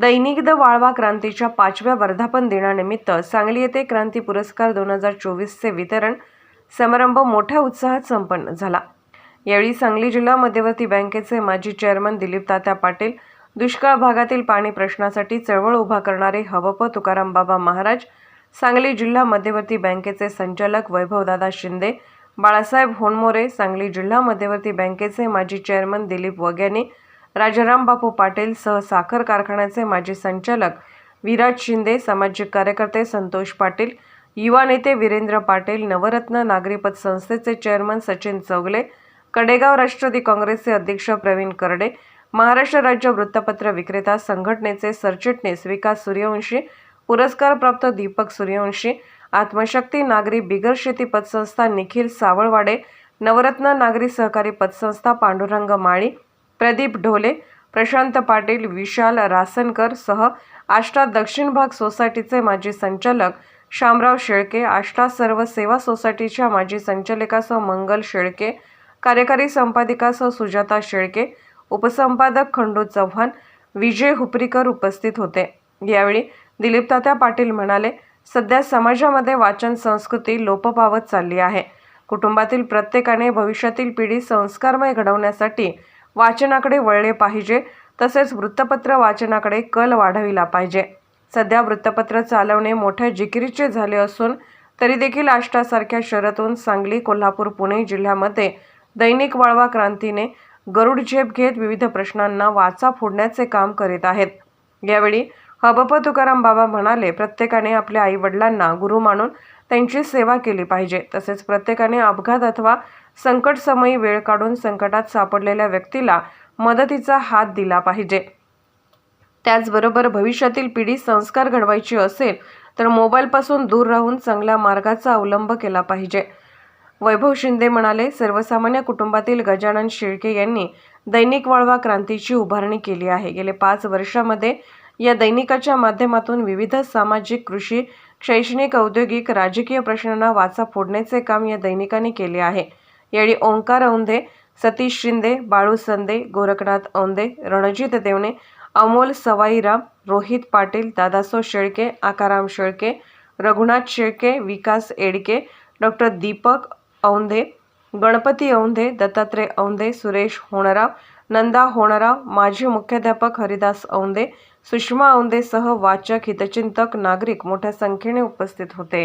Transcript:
दैनिक the Walwa क्रांतीच्या पाचव्या वर्धापन दिनानिमित्त सांगली येथे क्रांती पुरस्कार दोन हजार चोवीसचे वितरण समारंभ मोठ्या उत्साहात संपन्न झाला. यावेळी सांगली जिल्हा मध्यवर्ती बँकेचे माजी चेअरमन दिलीप तात्या पाटील दुष्काळ भागातील पाणी प्रश्नासाठी चळवळ उभा करणारे हवप तुकाराम बाबा महाराज सांगली जिल्हा मध्यवर्ती बँकेचे संचालक वैभवदादा शिंदे बाळासाहेब होनमोरे सांगली जिल्हा मध्यवर्ती बँकेचे माजी चेअरमन दिलीप वग्याने राजाराम बापू पाटील सह साखर कारखान्याचे माजी संचालक विराज शिंदे सामाजिक कार्यकर्ते संतोष पाटील युवा नेते वीरेंद्र पाटील नवरत्न नागरी संस्थेचे चेअरमन सचिन चौगले कडेगाव राष्ट्रवादी काँग्रेसचे अध्यक्ष प्रवीण करडे महाराष्ट्र राज्य वृत्तपत्र विक्रेता संघटनेचे सरचिटणीस विकास सूर्यवंशी पुरस्कारप्राप्त दीपक सूर्यवंशी आत्मशक्ती नागरी बिगर शेती पतसंस्था निखिल सावळवाडे नवरत्न नागरी सहकारी पतसंस्था पांडुरंग माळी प्रदीप ढोले प्रशांत पाटील विशाल रासनकर सह आष्टा दक्षिण भाग सोसायटीचे माजी संचालक शामराव शेळके आष्टा सर्व सेवा सोसायटीच्या माजी संचालिकासह मंगल शेळके कार्यकारी संपादिकासह सुजाता शेळके उपसंपादक खंडू चव्हाण विजय हुपरीकर उपस्थित होते. यावेळी दिलीपतात्या पाटील म्हणाले सध्या समाजामध्ये वाचन संस्कृती लोप पावत चालली आहे. कुटुंबातील प्रत्येकाने भविष्यातील पिढी संस्कारमय घडवण्यासाठी वाचनाकडे वळले पाहिजे. तसेच वृत्तपत्र वाचनाकडे कल वाढविला पाहिजे. सध्या वृत्तपत्र चालवणे मोठ्या जिकिरीचे झाले असून तरी देखील आष्टासारख्या शहरातून सांगली कोल्हापूर पुणे जिल्ह्यामध्ये दैनिक वाळवा क्रांतीने गरुड झेप घेत विविध प्रश्नांना वाचा फोडण्याचे काम करीत आहेत. यावेळी हबप तुकाराम बाबा म्हणाले प्रत्येकाने आपल्या आई वडिलांना गुरु मानून त्यांची सेवा केली पाहिजे. तसेच प्रत्येकाने अपघात अथवा संकटसमयी वेळ काढून संकटात सापडलेल्या व्यक्तीला मदतीचा हात दिला पाहिजे. त्याचबरोबर भविष्यातील पिढी संस्कार घडवायची असेल तर मोबाईलपासून दूर राहून चांगल्या मार्गाचा अवलंब केला पाहिजे. वैभव शिंदे म्हणाले सर्वसामान्य कुटुंबातील गजानन शेळके यांनी दैनिक वाळवा क्रांतीची उभारणी केली आहे. गेले पाच वर्षामध्ये या दैनिकाच्या माध्यमातून विविध सामाजिक कृषी शैक्षणिक औद्योगिक राजकीय प्रश्नांना वाचा फोडण्याचे काम या दैनिकाने केले आहे. यावेळी ओंकार औंधे सतीश शिंदे बाळू संदे गोरखनाथ औंधे रणजित देवणे अमोल सवाईराम रोहित पाटील दादासो शेळके आकाराम शेळके रघुनाथ शेळके विकास एडके डॉक्टर दीपक औंधे गणपती औंधे दत्तात्रय औंधे सुरेश होणराव नंदा होणारा माजी मुख्याध्यापक हरिदास औंदे सुषमा औंदेसह वाचक हितचिंतक नागरिक मोठ्या संख्येने उपस्थित होते.